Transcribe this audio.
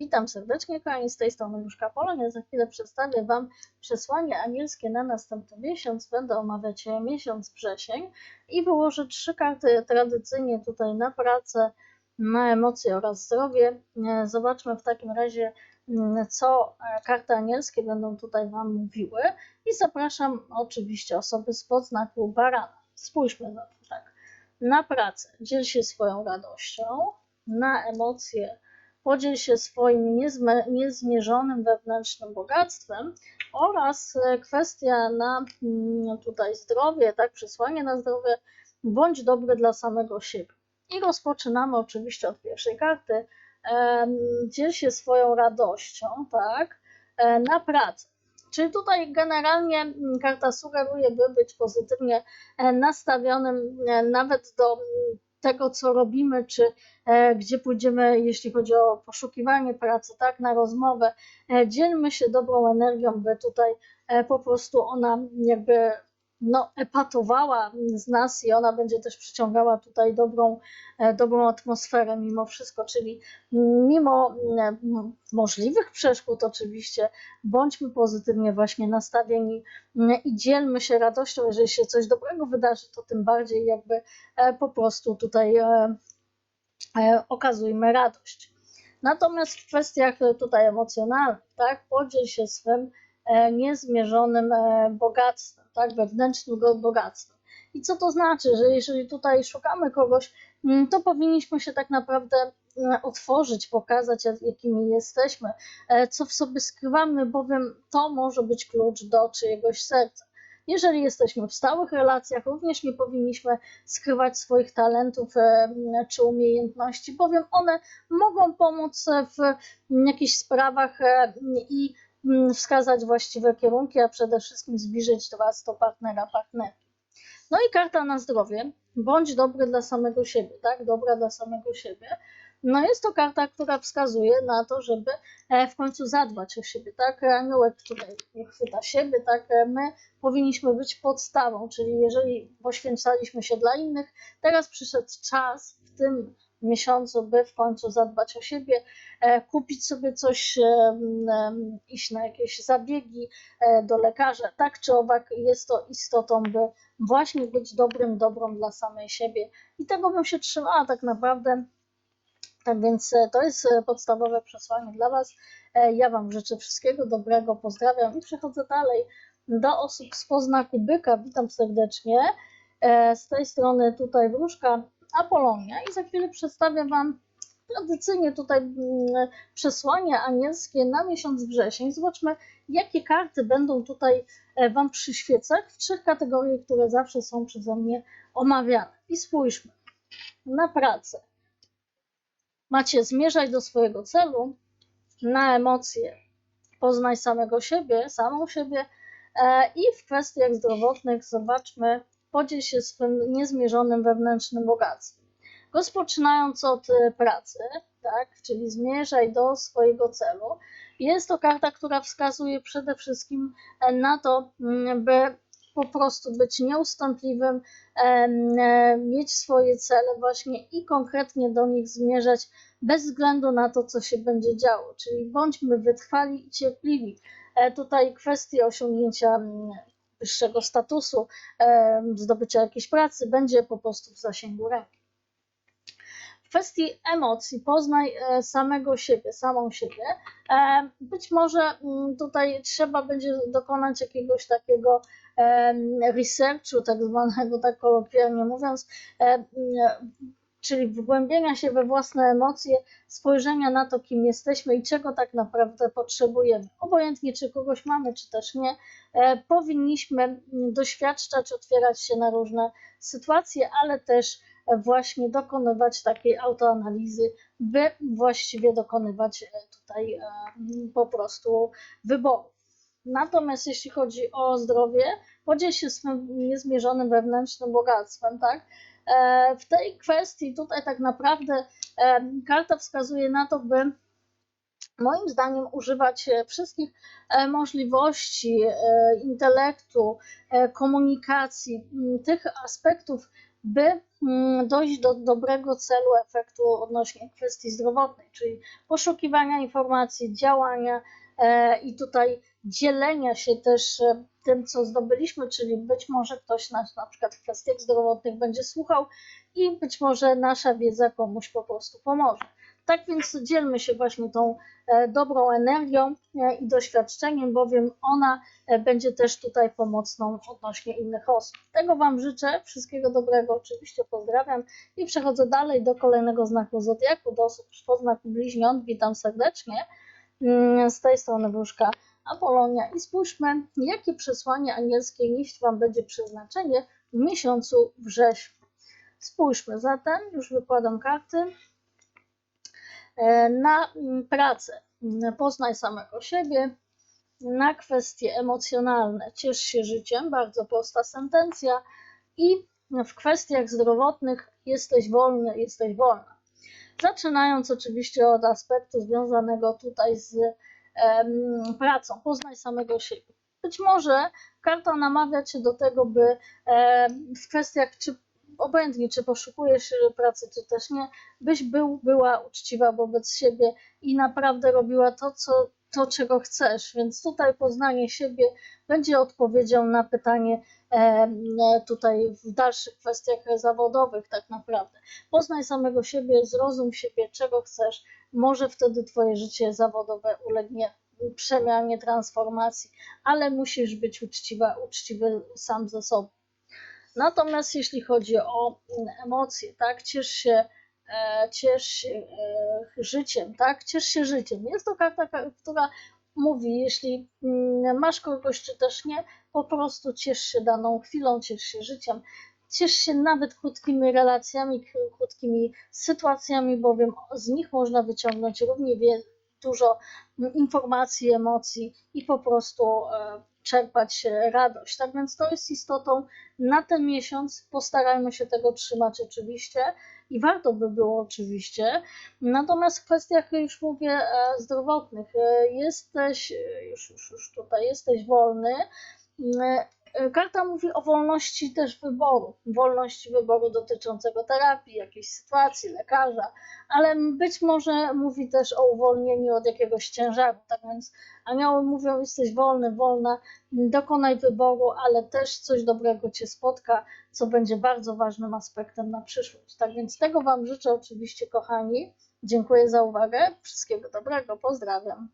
Witam serdecznie, kochani, z tej strony Jóżka Polonia. Za chwilę przedstawię Wam przesłanie anielskie na następny miesiąc. Będę omawiać miesiąc wrzesień i wyłożę trzy karty tradycyjnie tutaj na pracę, na emocje oraz zdrowie. Zobaczmy w takim razie, co karty anielskie będą tutaj Wam mówiły i zapraszam oczywiście osoby spod znaku barana. Spójrzmy na to tak. Na pracę dziel się swoją radością, na emocje podziel się swoim niezmierzonym wewnętrznym bogactwem oraz e, kwestia na mm, tutaj zdrowie, tak, przesłanie na zdrowie, bądź dobry dla samego siebie. I rozpoczynamy oczywiście od pierwszej karty. Dziel się swoją radością, tak, e, na pracę. Czyli tutaj generalnie mm, karta sugeruje, by być pozytywnie e, nastawionym nawet do tego, co robimy, czy e, gdzie pójdziemy, jeśli chodzi o poszukiwanie pracy, tak, na rozmowę. E, dzielmy się dobrą energią, by tutaj e, po prostu ona jakby no, epatowała z nas i ona będzie też przyciągała tutaj dobrą, e, dobrą atmosferę mimo wszystko, czyli mimo e, możliwych przeszkód oczywiście, bądźmy pozytywnie właśnie nastawieni i dzielmy się radością, jeżeli się coś dobrego wydarzy, to tym bardziej jakby e, po prostu tutaj okazujmy radość. Natomiast w kwestiach tutaj emocjonalnych, tak, podziel się swym niezmierzonym bogactwem tak, wewnętrznym bogactwem. I co to znaczy, że jeżeli tutaj szukamy kogoś, mm, to powinniśmy się tak naprawdę mm, otworzyć, pokazać, jakimi jesteśmy, e, co w sobie skrywamy, bowiem to może być klucz do czyjegoś serca. Jeżeli jesteśmy w stałych relacjach, również nie powinniśmy skrywać swoich talentów e, czy umiejętności, bowiem one mogą pomóc w jakichś sprawach e, i Mm, wskazać właściwe kierunki, a przede wszystkim zbliżyć Was do partnera, partnerki. No i karta na zdrowie. Bądź dobry dla samego siebie, tak? Dobra dla samego siebie. No jest to karta, która wskazuje na to, żeby e, w końcu zadbać o siebie, tak? Aniołek tutaj chwyta siebie, tak? E, my powinniśmy być podstawą, czyli jeżeli poświęcaliśmy się dla innych, teraz przyszedł czas w tym miesiącu, by w końcu zadbać o siebie, e, kupić sobie coś, e, iść na jakieś zabiegi e, do lekarza. Tak czy owak jest to istotą, by właśnie być dobrym, dobrą dla samej siebie. I tego bym się trzymała tak naprawdę. Tak więc to jest podstawowe przesłanie dla Was. Ja Wam życzę wszystkiego dobrego, pozdrawiam i przechodzę dalej do osób z poznaku byka. Witam serdecznie. Z tej strony tutaj wróżka Apolonia i za chwilę przedstawię Wam tradycyjnie tutaj mm, przesłanie anielskie na miesiąc wrzesień. Zobaczmy, jakie karty będą tutaj e, Wam przyświecać w trzech kategoriach, które zawsze są przeze mnie omawiane. I spójrzmy na pracę. Macie zmierzać do swojego celu, na emocje poznaj samego siebie, samą siebie e, i w kwestiach zdrowotnych zobaczmy podziel się swym niezmierzonym wewnętrznym bogactwem. Rozpoczynając od e, pracy, tak, czyli zmierzaj do swojego celu, jest to karta, która wskazuje przede wszystkim e, na to, mm, by po prostu być nieustępliwym, e, mieć swoje cele właśnie i konkretnie do nich zmierzać bez względu na to, co się będzie działo. Czyli bądźmy wytrwali i cierpliwi. Tutaj kwestie osiągnięcia wyższego statusu, zdobycia jakiejś pracy, będzie po prostu w zasięgu ręki. W kwestii emocji poznaj e, samego siebie, samą siebie. E, być może mm, tutaj trzeba będzie dokonać jakiegoś takiego researchu, tak zwanego, tak kolokwialnie mówiąc, e, czyli wgłębienia się we własne emocje, spojrzenia na to, kim jesteśmy i czego tak naprawdę potrzebujemy. Obojętnie, czy kogoś mamy, czy też nie, e, powinniśmy doświadczać, otwierać się na różne sytuacje, ale też właśnie dokonywać takiej autoanalizy, by właściwie dokonywać e, tutaj e, po prostu wyborów. Natomiast jeśli chodzi o zdrowie, podziel się swym niezmierzonym wewnętrznym bogactwem, tak? E, w tej kwestii tutaj tak naprawdę e, karta wskazuje na to, by moim zdaniem używać e, wszystkich możliwości intelektu, komunikacji, tych aspektów by dojść do dobrego celu, efektu odnośnie kwestii zdrowotnej, czyli poszukiwania informacji, działania e, i tutaj dzielenia się też e, tym, co zdobyliśmy, czyli być może ktoś nas na przykład w kwestiach zdrowotnych będzie słuchał i być może nasza wiedza komuś po prostu pomoże. Tak więc dzielmy się właśnie tą e, dobrą energią e, i doświadczeniem, bowiem ona e, będzie też tutaj pomocną odnośnie innych osób. Tego Wam życzę, wszystkiego dobrego, oczywiście pozdrawiam i przechodzę dalej do kolejnego znaku Zodiaku, do osób po znaku Bliźniąt. Witam serdecznie. Mm, Z tej strony Wróżka Apolonia i spójrzmy, jakie przesłanie anielskie nieść Wam będzie przeznaczenie w miesiącu wrześniu. Spójrzmy zatem, już wykładam karty. E, Na mm, pracę poznaj samego siebie, na kwestie emocjonalne ciesz się życiem, bardzo prosta sentencja i w kwestiach zdrowotnych jesteś wolny, jesteś wolna. Zaczynając oczywiście od aspektu związanego tutaj z em, pracą, poznaj samego siebie. Być może karta namawia Cię do tego, by em, w kwestiach, czy obojętnie, czy poszukujesz pracy, czy też nie, byś był, była uczciwa wobec siebie i naprawdę robiła to, co, to, czego chcesz. Więc tutaj poznanie siebie będzie odpowiedzią na pytanie tutaj w dalszych kwestiach zawodowych, tak naprawdę. Poznaj samego siebie, zrozum siebie, czego chcesz. Może wtedy Twoje życie zawodowe ulegnie przemianie, transformacji, ale musisz być uczciwa, uczciwy sam ze sobą. Natomiast jeśli chodzi o mm, emocje, tak, ciesz się, ciesz się e, życiem, tak, ciesz się życiem. Jest to karta, ka- która mówi, jeśli mm, masz kogoś, czy też nie, po prostu ciesz się daną chwilą, ciesz się życiem, ciesz się nawet krótkimi relacjami, krótkimi sytuacjami, bowiem z nich można wyciągnąć równie dużo informacji, emocji i po prostu e, czerpać e, radość. Tak więc to jest istotą na ten miesiąc. Postarajmy się tego trzymać oczywiście i warto by było oczywiście. Natomiast w kwestiach, już mówię, e, zdrowotnych, e, jesteś, e, już, już, już tutaj jesteś wolny. E, Karta mówi o wolności też wyboru, wolności wyboru dotyczącego terapii, jakiejś sytuacji, lekarza, ale być może mówi też o uwolnieniu od jakiegoś ciężaru. Tak więc anioły mówią, jesteś wolny, wolna, dokonaj wyboru, ale też coś dobrego Cię spotka, co będzie bardzo ważnym aspektem na przyszłość. Tak więc tego Wam życzę oczywiście, kochani. Dziękuję za uwagę. Wszystkiego dobrego. Pozdrawiam.